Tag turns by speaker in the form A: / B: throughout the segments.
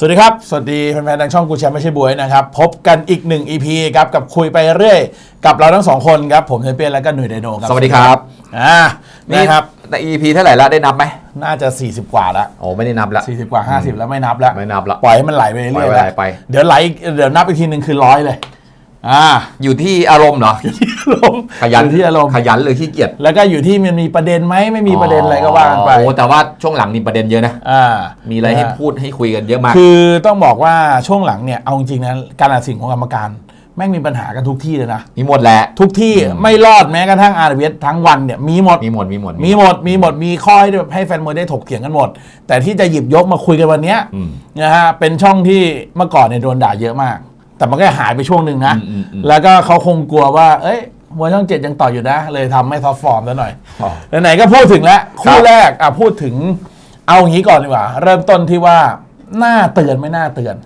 A: สวัสดีครับ สวัสดีแฟนๆทางช่องกูแชมป์ไม่ใช่บวยนะครับ พบกันอีกหนึ่ง EP ครับ กับคุยไปเรื่อย กับเราทั้งสองคนครับ ผมเทเปียนและก็หนุ่ยไดโนครับ
B: สวัสดีครับ
A: อ่านี่ครับ
B: ใน EP เท่าไหร่ละได้นับไหม
A: น่าจะ 40 กว่าละ
B: โอ้ไม่ได้นับละ
A: 40 กว่า 50 แล้วไม่นับแล้ว
B: ไม่นับละ
A: ปล่อยให้มันไหลไปเรื่
B: ปล่
A: อ
B: อยย
A: ๆ
B: ไหล
A: แล้ว
B: ไป
A: เดี๋ยวไหลเดี๋ยวนับอีกทีหนึ่งคือร้อยเลย อ่า
B: อยู่ที่อารมณ์เหรอ
A: อารมณ์
B: ขยัน
A: อยู่ที่อารมณ์
B: ขยันหรือขี้เกียจ
A: แล้วก็อยู่ที่มันมีประเด็นไหมไม่มีประเด็นอะไรก็ว่ากันไป
B: โอ้แต่ว่าช่วงหลังมีประเด็นเยอะนะ
A: อ่า
B: มีอะไรให้พูดให้คุยกันเยอะมาก
A: คือต้องบอกว่าช่วงหลังเนี่ยเอาจริงๆนะการตัดสินของกรรมการแม่งมีปัญหากันทุกที่เลยนะ
B: มีหมดแหละ
A: ทุกที่ไม่รอดแม้กระทั่งอาร์เวสทั้งวันเนี่ยมีหมด
B: มีหมด มีหมด
A: มีหมด มีหมด มีข้อให้แบบให้แฟนมวยได้ถกเถียงกันหมด แต่ที่จะหยิบยกมาคุยกันวันเนี้ย
B: อืม
A: นะฮะ เป็นช่องที่เมื่อก่อนเนี่ยโดนด่าเยอะมาก แต่มันก็หายไปช่วงหนึ่งนะ
B: อืมอืมอืม
A: แล้วก็เขาคงกลัวว่า เอ้ย มวยช่องเจ็ดยังต่ออยู่นะ เลยทำให้ท็อปฟอร์มซะหน่อย
B: อ๋อ
A: ไหนๆก็พูดถึงแล้ว
B: ค
A: คู่
B: รับ
A: แรกอะพูดถึงเอาอย่างนี้ก่อนดีกว่า เริ่มต้นที่ว่าน่าเตือนไม่น่าเตือน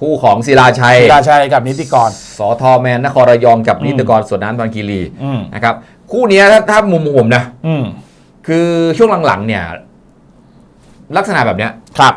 B: คู่ของศิลาชัย
A: ราชัยกับนิติกร
B: สอทอแมนนครระยองกับนิติกรสวนน้ำบางคีรี
A: อืม
B: นะครับคู่เนี้ยถ้าถ้ามุมผมนะ
A: อืม
B: คือช่วงหลังๆเนี่ย ลักษณะแบบเนี้ย
A: ครับ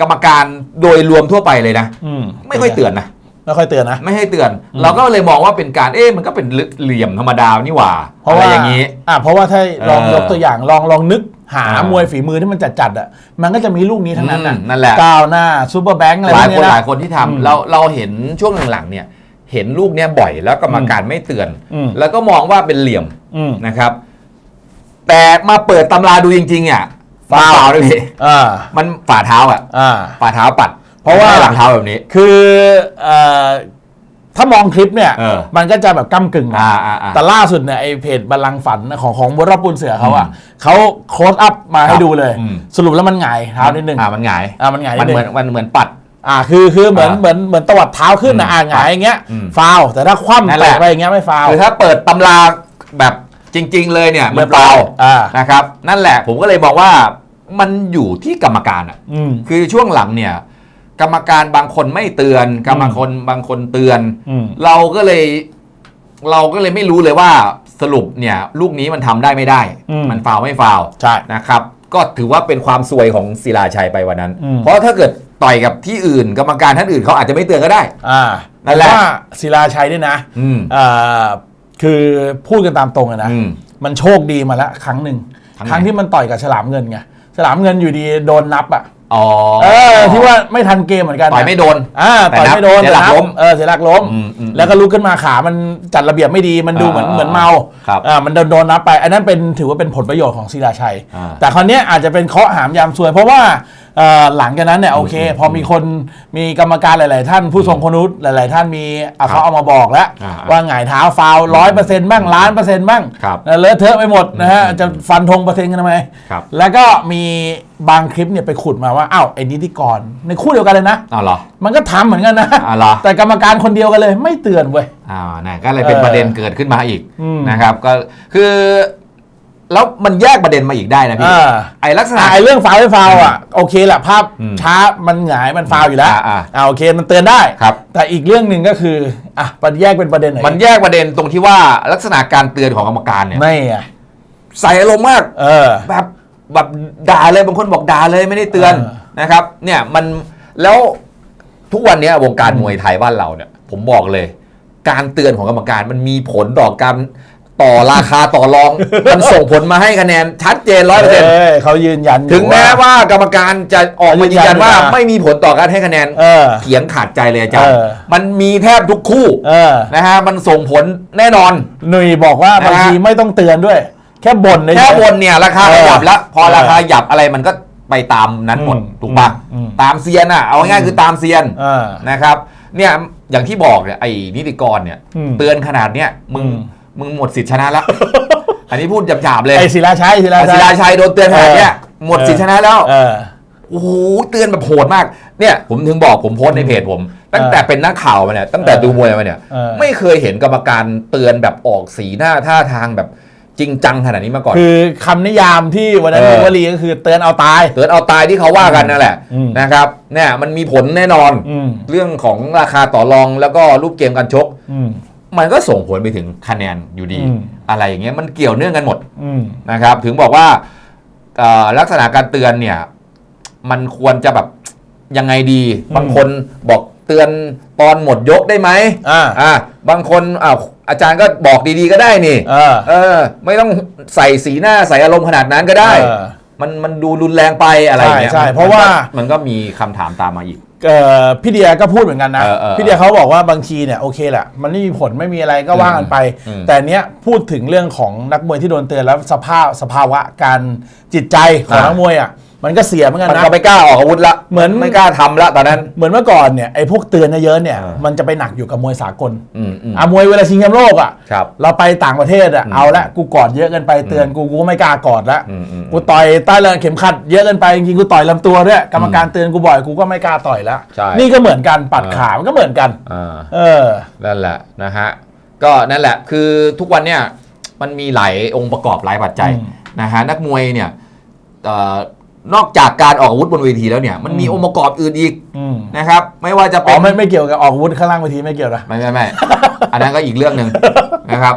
B: กรรมการโดยรวมทั่วไปเลยนะ
A: อืม
B: ไม่ค่อยเตือนนะ
A: ไม่ค่อยเตือนนะ
B: ไม่ให้เตือน เราก็เลยมองว่าเป็นการเอ๊ะมันก็เป็นเหลี่ยมธรรมดานี่หว่า
A: เพราะ
B: อะไร
A: ว่า
B: อย่างนี้
A: อะเพราะว่าถ้าลอง
B: เออย
A: กตัวอย่างลองลองนึกหา
B: อ่าม
A: วยฝีมือที่มันจัดจัดๆอะมันก็จะมีลูกนี้ทั้งนั้นน่ะ
B: อืมนั่นแหละ
A: ก้าวหน้าซูเปอร์แบงค์อะไร
B: ห
A: พ
B: ลา
A: วยก
B: คน
A: นี้
B: ห
A: นะ
B: ลายคนที่ทำ
A: อืม
B: เราเราเห็นช่วงหลังๆเนี่ยเห็นลูกเนี้ยบ่อยแล้วกรรมการไม่เตือน
A: อืม
B: แล้วก็มองว่าเป็นเหลี่ยม
A: อืม
B: นะครับ แต่มาเปิดตำราดูจริงๆอะ
A: ฟาวล์
B: ฟาวล์ด้วยพี่
A: อ่า
B: มันฝ่าเท้าอะ
A: อ่า
B: ฝ่าเท้าปัด
A: เพราะว่า
B: ไม่ใช่หลังเท้าแบบนี้
A: คือเอ่อถ้ามองคลิปเนี่ย
B: เออ
A: มันก็จะแบบก้ากึ่งนะ
B: อ่าอ่าอ่า
A: แต่ล่าสุดเนี่ยไอเพจบัลลังก์ฝันของของบรบุญเสือเขาอะ
B: อืม
A: เขาโค้ดอัพมาให้
B: ครับ
A: ดูเลย
B: อืม
A: สรุปแล้วมันหงายเท้านิดนึง
B: อ่ามันหงาย
A: อ่ามันหงายนิ
B: มัน
A: ดนึ
B: เหมือน
A: ง
B: มันเหมือนปัด
A: อ่าคือคือเหมือน
B: อ่า
A: เหมือนเหมือนตวัดเท้าขึ้นนะ
B: อืม
A: อ่าหงายอย่างเงี้ย
B: อืม
A: ฟาวล์แต่ถ้าคว่ำ
B: นั่นแห
A: แต
B: ละ
A: กไปอย่างเงี้ยไม่ฟาวล์
B: คือถ้าเปิดตำราแบบจริง ๆ เลยเนี่ย
A: เรี
B: มั
A: ย
B: น
A: บร้อย
B: เปล่า
A: อ่า
B: นะครับ นั่นแหละผมก็เลยบอกว่ามันอยู่ที่กรรมการอะ
A: อืม
B: คือช่วงหลังเนี่ย กรรมการบางคนไม่เตือน กรรมคนบางคนเตือน
A: อืม
B: เราก็เลย เราก็เลยไม่รู้เลยว่าสรุปเนี่ย ลูกนี้มันทำได้ไม่ได้
A: อืม
B: มันฟาวไม่ฟาว
A: ใช่
B: นะครับ ก็ถือว่าเป็นความซวยของศิลาชัยไปวันนั้น
A: อืม
B: เพราะถ้าเกิดต่อยกับที่อื่น กรรมการท่านอื่นเขาอาจจะไม่เตือนก็ได้
A: อ่า
B: นั่นแหละ
A: ว่าศิลาชัยเนี่ยนะ
B: อืม
A: อ่าคือพูดกันตามตรงเลยนะ
B: อืม
A: มันโชคดีมาแล้วครั้งหนึ่ง
B: ครั้งไหน
A: ครั้งที่มันต่อยกับฉลามเงินไง ฉลามเงินอยู่ดีโดนนับอะ
B: อ๋อ
A: เออที่ว่าไม่ทันเกมเหมือนกันนะ
B: ต่อยไม่โดน
A: อ่า
B: แต่
A: ต่อย
B: นับ
A: ไม่โดน
B: เสียหลัก
A: แต่นับ
B: ล้ม
A: เออเสียหลักล้ม
B: อืมอืม
A: แล้วก็ลุกขึ้นมาขามันจัดระเบียบไม่ดีมันดูเหมือน
B: อ่า
A: เหมือนเมา
B: ครับ
A: อ่ามันโดนโดนนับไป อันนั้นเป็นถือว่าเป็นผลประโยชน์ของศิลาชัย
B: อ่า
A: แต่คราวเนี้ยอาจจะเป็นเคราะห์หามยามซวยเพราะว่าเอ่อ หลังจากนั้นเนี่ยโอเค พอมีคนมีกรรมการหลาย ๆ ท่านผู้ทรงคุณวุฒิหลาย ๆ ท่านมีเอาเขาเอามาบอกแล้ว
B: อ่า
A: ว่าหงายเท้าฟาวร้อยเปอร์เซ็นต์บ้างล้านเปอร์เซ็นต์บ้าง
B: ครับ
A: เลอะเทอะไปหมดนะฮะจะฟันธงเปอร์เซ็นต์กันทำไม
B: ครับ
A: แล้วก็มีบางคลิปเนี่ยไปขุดมาว่าอ้าวไอ้นิติกรในคู่เดียวกันเลยนะ
B: อ้าวเหรอ
A: มันก็ทำเหมือนกันนะ
B: อ้าวเหรอ
A: แต่กรรมการคนเดียวกันเลยไม่เตือนเว้ย
B: อ่านะก็เลยเป็น
A: เออ
B: ประเด็นเกิดขึ้นมาอีก
A: อืม
B: นะครับก็คือ แล้วมันแยกประเด็นมาอีกได้นะพี่
A: อ่า
B: ไอ้ลักษณะ
A: อ่าไอ้เรื่องฟาวไม่ฟาวอะโอเคแหละภาพ
B: อืม
A: ช้ามันหงายมันฟาวอยู่แล้ว
B: อ่าอ่า
A: อ่าโอเคมันเตือนได้
B: ครับ
A: แต่อีกเรื่องหนึ่งก็คืออะมันแยกเป็นประเด็นไหน
B: มันแยกประเด็นตรงที่ว่าลักษณะการเตือนของกรรมการเนี่ย
A: ไม่อะ
B: ใส่อารมณ์มาก
A: เออ
B: แบบแบบด่าเลยบางคนบอกด่าเลยไม่ได้เตือน
A: เออ
B: นะครับเนี่ยมันแล้วทุกวันเนี้ยวงการมวยไทยบ้านเราเนี่ยผมบอกเลย การเตือนของกรรมการมันมีผลต่อการ ต่อราคาต่อรอง มันส่งผลมาให้คะแนนชัดเจนร้อยเปอร์เซ็นต์
A: เออเขายืนยันอยู่
B: ถึงแม้ว่ากรรมการจะออกมายืนยันว่า
A: ยืนยันว่า
B: ไม่มีผลต่อการให้คะแนน
A: เออ
B: เถียงขาดใจเลยอาจารย์
A: เออ
B: มันมีแทบทุกคู่
A: เออ
B: นะฮะมันส่งผลแน่นอน
A: หนุ่ยบอกว่า
B: นะฮะ
A: บางทีไม่ต้องเตือนด้วย แค่บ่นเลย
B: แค่บนเนี่ยราคา
A: เอ
B: ข
A: อ
B: ยับแล้ว พอ
A: เออ
B: ราคาหยับอะไรมันก็ไปตามนั้นหมด
A: อืม
B: ถูกปะ
A: อืม
B: ตามเซียนอะเอาง่ายๆคือตามเซียน
A: เออ
B: นะครับเนี่ยอย่างที่บอกเนี่ยไอ้นิติกรเนี่ย
A: อืม
B: เตือนขนาดเนี้ยมึง
A: อืม
B: มึงหมดสิทธิ์ชนะแล้ว อันนี้พูดหยาบๆเลย
A: ไอ้ศิลาชัยศิลา
B: ศิ
A: ชัย
B: ลาชัยโดนเตือนขนาดเนี้ยหมดสิทธิ์ชนะแล้ว
A: เออ
B: โอ้โหเตือนแบบโหดมากเนี่ยผมถึงบอกผมโพสต์ในเพจผม ตั้งแต่เป็นนักข่าวมาเนี่ยตั้งแต่
A: เออ
B: ดูมวยมาเนี่ย
A: เออ
B: ไม่เคยเห็นกรรมการเตือนแบบออกสีหน้าท่าทางแบบจริงจังขนาดนี้มาก่อน
A: คือคำนิยามที่วันนั้น
B: เออ
A: วลีก็คือเตือนเอาตาย
B: เตือนเอาตายที่เขาว่ากันนั่นแหละ
A: อืม
B: นะครับเนี่ยมันมีผลแน่นอน
A: อืม
B: เรื่องของราคาต่อรองแล้วก็รูปเกมการชก
A: อืม
B: มันก็ส่งผลไปถึงคะแนนอยู่ดี
A: อืม
B: อะไรอย่างเงี้ยมันเกี่ยวเนื่องกันหมด
A: อืม
B: นะครับ ถึงบอกว่าเอ่อลักษณะการเตือนเนี่ย มันควรจะแบบยังไงดี บางคนบอกเตือนตอนหมดยกได้ไหม
A: อ่า
B: อ่าบางคนอ้าวอาจารย์ก็บอกดีๆก็ได้นี่
A: เออ
B: เออ ไม่ต้องใส่สีหน้าใส่อารมณ์ขนาดนั้นก็ได้
A: เออ
B: มันมันดูรุนแรงไปอะไรอย่างเงี้ย
A: ใช่ใช่
B: มัน
A: เพราะว่า
B: มันก็มีคำถามตามมาอีก
A: เอ่อพี่เดียก็พูดเหมือนกันนะ
B: เออเออ
A: พี่เดียเขาบอกว่าบางทีเนี่ยโอเคแหละมันไม่มีผลไม่มีอะไรก็ว่ากันไป
B: อืม
A: แต่เนี้ยพูดถึงเรื่องของนักมวยที่โดนเตือนแล้วสภาพสภาวะการจิตใจของ
B: อ่านั
A: นักมวยอะ มันก็เสียเหมือนกัน
B: มัน
A: นะ
B: ก็ไม่กล้าออกอาวุธละ
A: เหมือน
B: ไม่กล้าทำละตอนนั้น
A: เหมือนเมื่อก่อนเนี่ยไอ้พวกเตือนเยอะๆเนี่ย
B: อ่ามั
A: มันจะไปหนักอยู่กับมวยสากล
B: อืมอืม
A: อะมวยเวลาชิงแชมป์โลกอะ
B: ครับ
A: เราไปต่างประเทศอะ
B: อืม
A: เอาละกูกอดเยอะเกินไปเตือนกูกูก็ไม่กล้ากอดละ
B: อืมอืม
A: กูต่อยใต้เรือเข็มขัดเยอะเกินไปจริงๆกูต่อยลำตัวด้วยกรรมการเตือนกูบ่อยกูก็ไม่กล้าต่อยละ
B: ใช่
A: นี่ก็เหมือนกันปัด
B: อ่า
A: ขามันก็เหมือนกัน
B: อ่า
A: เออ
B: นั่นแหละนะฮะก็นั่นแหละคือทุกวันเนี่ยมันมีหลายองค์ประกอบหลายปัจจัย
A: อืม
B: นะฮะนักมวยเนี่ยเอ่อ นอกจากการออกอาวุธบนเวทีแล้วเนี่ย มันมี
A: อืม
B: องค์ประกอบอื่นอีก
A: อืม
B: นะครับ ไม่ว่าจะ
A: อ๋
B: เป็
A: อน ไม่ไม่เกี่ยวกับออกอาวุธข้างล่างเวทีไม่เกี่ยวนะ
B: ไม่ไม่ไม่ อันนั้นก็อีกเรื่องหนึ่ง นะครับ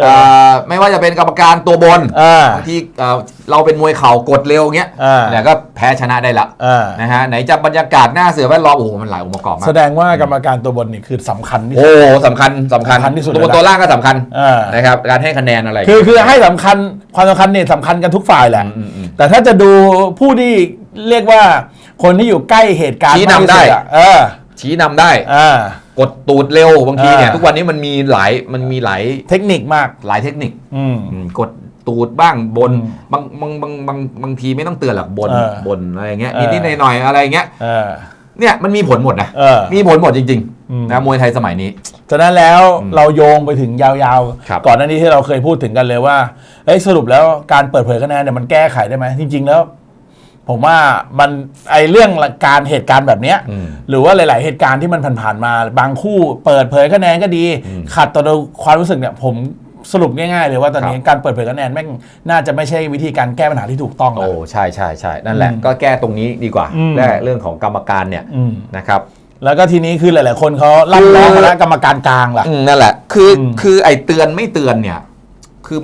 B: เอ่อไม่ว่าจะเป็นกรรมการตัวบน
A: อ่า
B: บางทีเอ่อเราเป็นมวยเข่ากดเร็วเงี้ย
A: อ่า
B: เนี่ยก็แพ้ชนะได้ละ
A: อ่า
B: นะฮะไหนจะบรรยากาศหน้าเสือแวดล้อมโอ้โหมันหลายองค์ประกอบมา
A: แส
B: ก
A: ดงว่ากรรมการตัวบนนี่คือสำคัญที่สุด
B: โอ้สำคัญสำคัญ
A: สำคัญที่สุด
B: ตัวบน
A: เลยนะ
B: ตัวล่างก็สำคัญ
A: อ่า
B: นะครับการให้คะแนนอะไร
A: คือคือให้สำคัญความสำคัญเนี่ยสำคัญกันทุกฝ่ายแหละ
B: อืมอืมอืม
A: แต่ถ้าจะดูผู้ที่เรียกว่าคนที่อยู่ใกล้เหตุการณ์
B: ชี้นำ
A: มากที่สุ
B: ได้
A: อะเออ
B: ชี้นำได้
A: อ่า
B: กดตูดเร็วบางทีเนี่ย
A: อ่า
B: ทุกวันนี้มันมีหลายมันมีหลาย
A: เทคนิคมาก
B: หลายเทคนิค
A: อืม
B: อืมกดตูดบ้างบน
A: อืม
B: บางบางบางบางบางทีไม่ต้องเตือนหรอกบน
A: เออบ
B: นอะไรเงี้ย
A: เออ
B: นิดๆหน่อยๆอะไรเงี้ย
A: เออ
B: เนี่ยมันมีผลหมดนะ
A: เออ
B: มีผลหมดจริง
A: อืม
B: ๆนะมวยไทยสมัยนี้
A: ฉะนั้นแล้ว
B: อืม
A: เราโยงไปถึงยาว
B: ครับ
A: ๆ ก่อนหน้านี้ที่เราเคยพูดถึงกันเลยว่าเอ้ยสรุปแล้วการเปิดเผยคะแนนเนี่ยมันแก้ไขได้ไหมจริง ๆ แล้ว ผมว่ามันไอเรื่องการเหตุการณ์แบบเนี้ย
B: อืม
A: หรือว่าหลาย ๆ เหตุการณ์ที่มันผ่านๆมา บางคู่เปิดเผยคะแนนก็ดี
B: อืม
A: ขัดต่อความรู้สึกเนี่ยผมสรุปง่ายๆเลยว่าตอนนี้
B: ครับ
A: การเปิดเผยคะแนนแม่งน่าจะไม่ใช่วิธีการแก้ปัญหาที่ถูกต้อง
B: โอ้
A: นะ
B: ใช่ใช่ใช่นั่นแหละ
A: อืม
B: ก็แก้ตรงนี้ดีกว่า
A: อืม
B: แก้เรื่องของกรรมการเนี่ย
A: อืม
B: นะครับ
A: แล้วก็ทีนี้คือหลาย ๆ คนเขารับน้องมาแล้วกรรมการกลางล่ะ
B: อืมนั่นแหละคืออ
A: ม
B: คือไอ้เตือนไม่เตือนเนี่ยคือ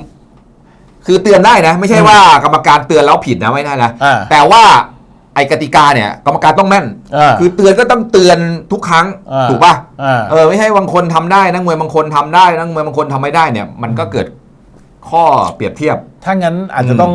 B: คือเตือนได้นะ ไม่ใช่ว่ากรรมการเตือนแล้วผิดนะไม่ได้นะ
A: อ่า
B: แต่ว่าไอ้กติกาเนี่ยกรรมการต้องแม่น
A: อ่า
B: คือเตือนก็ต้องเตือนทุกครั้ง
A: อ่า
B: ถูกป่ะ
A: อ่า
B: เออไม่ให้บางคนทำได้นักมวยบางคนทำได้นักมวยบางคนทำไม่ได้เนี่ย มันก็เกิดข้อเปรียบเทียบ
A: ถ้างั้นอาจจะ
B: อืม
A: ต้อง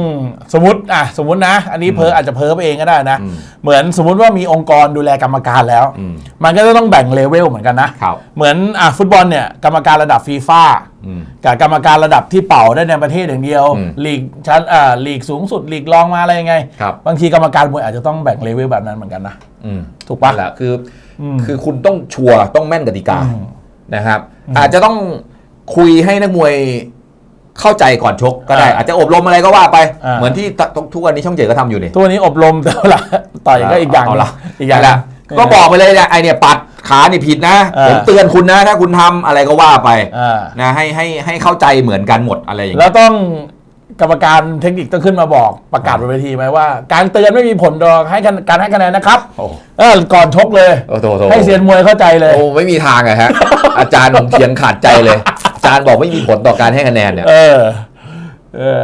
A: สมมติอะสมมตินะ อันนี้เพ้ออาจจะเพ้อไปเองก็ได้นะ
B: อืม
A: เหมือนสมมุติว่ามีองค์กรดูแลกรรมการแล้ว
B: อืม
A: มันก็จะต้องแบ่งเลเวลเหมือนกันนะ
B: ครับ
A: เหมือนอะฟุตบอลเนี่ยกรรมการระดับฟีฟ่า
B: อืม
A: กับกรรมการระดับที่เป่าได้ในประเทศอย่างเดียว
B: อืม
A: ลีกชั้นอ่าลีกสูงสุดลีกรองมาอะไรยังไง
B: ครับ
A: บางทีกรรมการมวยอาจจะต้องแบ่งเลเวลแบบนั้นเหมือนกันนะ
B: อืม
A: ถูกปะ
B: นั่นแหละคืออ
A: ม
B: คือคุณต้องชัวร์ต้องแม่นกติกา
A: อืม
B: นะครับ อาจจะต้องคุยให้นักมวยเข้าใจก่อนชกก็ได้
A: อ่า
B: อาจจะอบรมอะไรก็ว่าไป
A: อ่า
B: เหมือนที่ตทุกทุกวันนี้ช่องเจ็ดก็ทำอยู่นี่
A: ทุกวันนี้อบรมแต่เวลาต่อยก็อีกอย่างห
B: เนึ่
A: ง
B: ละ
A: อีกอย่าง
B: นั่นแหละ
A: หนึ่ง
B: ก็บอกไปเลยเนี่ยไอเนี่ยปัด ขานี่ผิดนะ
A: อ่า
B: ผมเตือนคุณนะ ถ้าคุณทำอะไรก็ว่าไป
A: อ่า
B: นะให้ให้ให้เข้าใจเหมือนกันหมดอะไรอย่าง
A: แล้
B: เงี้ยว
A: ต้องกรรมการเทคนิคต้องขึ้นมาบอกประกาศบนเวทีไหมว่า การเตือนไม่มีผลดอกให้กันการให้คะแนนนะครับ
B: โอ้
A: เออก่อนชกเลย
B: โอ้โถโถ
A: ให้เซียนมวยเข้าใจเลย
B: โอ้ไม่มีทางอะฮะ อาจารย์ผมเถียงขาดใจเลย อาจารย์บอกไม่มีผลต่อการให้คะแนนเนี่ย
A: เออ เออ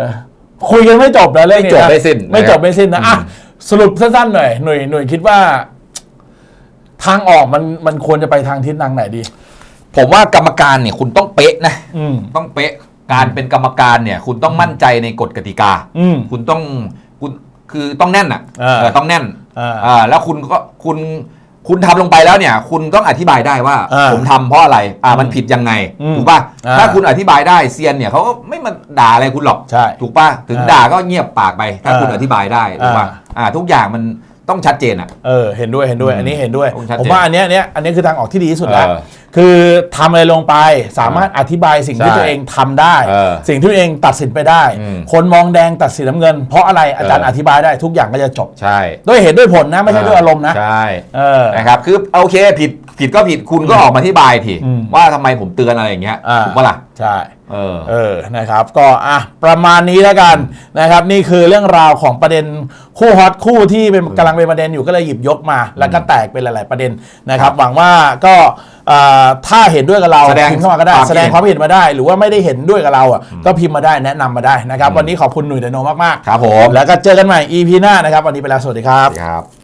A: คุยกันไม่จบนะเรื่องนี้
B: ไม่จบ
A: นะ
B: ไม่สิ้น
A: ไม่จบไม่สิ้นนะอะสรุปสั้นๆหน่อยหน่วยหน่วยคิดว่า ทางออกมันมันควรจะไปทางทิศทางไหนดี
B: ผมว่ากรรมการเนี่ยคุณต้องเป๊ะนะ
A: อืม
B: ต้องเป๊ะการเป็นกรรมการเนี่ย คุณต้องมั่นใจในกฎกติกา
A: อืม
B: คุณต้องคุณคือต้องแน่นอะ
A: อ่า
B: เออต้องแน่น
A: อ่า
B: อ่าแล้วคุณก็คุณคุณทำลงไปแล้วเนี่ย คุณต้องอธิบายได้ว่า
A: อ่า
B: ผมทำเพราะอะไรอ่ามันผิดยังไง
A: อืม
B: ถูกป่ะ
A: อ่า
B: ถ้าคุณอธิบายได้เซียนเนี่ยเขาก็ไม่มาด่าอะไรคุณหรอก
A: ใช่
B: ถูกป่ะถึง
A: อ่า
B: ด่าก็เงียบปากไป ถ้า
A: อ่า
B: คุณอธิบายได้ถูกป่ะ
A: อ่า
B: อ่าทุกอย่างมัน ต้องชัดเจนอะ
A: เออเห็นด้วยเห็นด้วย
B: อืม
A: อันนี้เห็นด้วย
B: ต้องชัดเจน
A: ผมว่าอันเนี้ยเนี้ยอันนี้คือทางออกที่ดีที่สุดแล้ว
B: เออ
A: คือทำอะไรลงไปสามารถอธิบายสิ่งที่
B: ใช่
A: ตัวเองทำได้
B: เออ
A: สิ่งที่ตัวเองตัดสินไปได้
B: อืม
A: คนมองแดงตัดสินน้ำเงิน เพราะอะไรอาจารย์
B: เอ
A: อ
B: อ
A: ธิบายได้ทุกอย่างก็จะจบ
B: ใช่
A: ด้วยเหตุด้วยผลนะไม่ใช่ด้วยอารมณ์นะ
B: ใช่
A: เออ
B: นะครับคือโอเคผิดผิดก็ผิดคุณก็ออกมาอธิบายที
A: อืม
B: ว่าทำไมผมเตือนอะไรอย่างเงี้ย
A: อ่า
B: ถูกปะล่ะ
A: ใช่
B: เออ
A: เออ นะครับ ก็อะประมาณนี้แล้วกันนะครับ นี่คือเรื่องราวของประเด็นคู่ฮอตคู่ที่เป็นกำลังเป็นประเด็นอยู่ก็เลยหยิบยกมา แล้วก็แตกเป็นหลาย ๆ ประเด็นนะครับ หวังว่าก็เอ่อถ้าเห็นด้วยกับเรา
B: แสดง
A: พิมพ์เข้ามาก็ได้
B: ความคิด
A: แสดงความเห็นมาได้ หรือว่าไม่ได้เห็นด้วยกับเราอะก็พิมพ์มาได้แนะนำมาได้นะครับ วันนี้ขอบคุณหนุ่ยไดโนมาก
B: ครับผม
A: ๆแล้วก็เจอกันใหม่ EP หน้านะครับ วันนี้ไปแล้วสวัสดีครับ
B: ครับ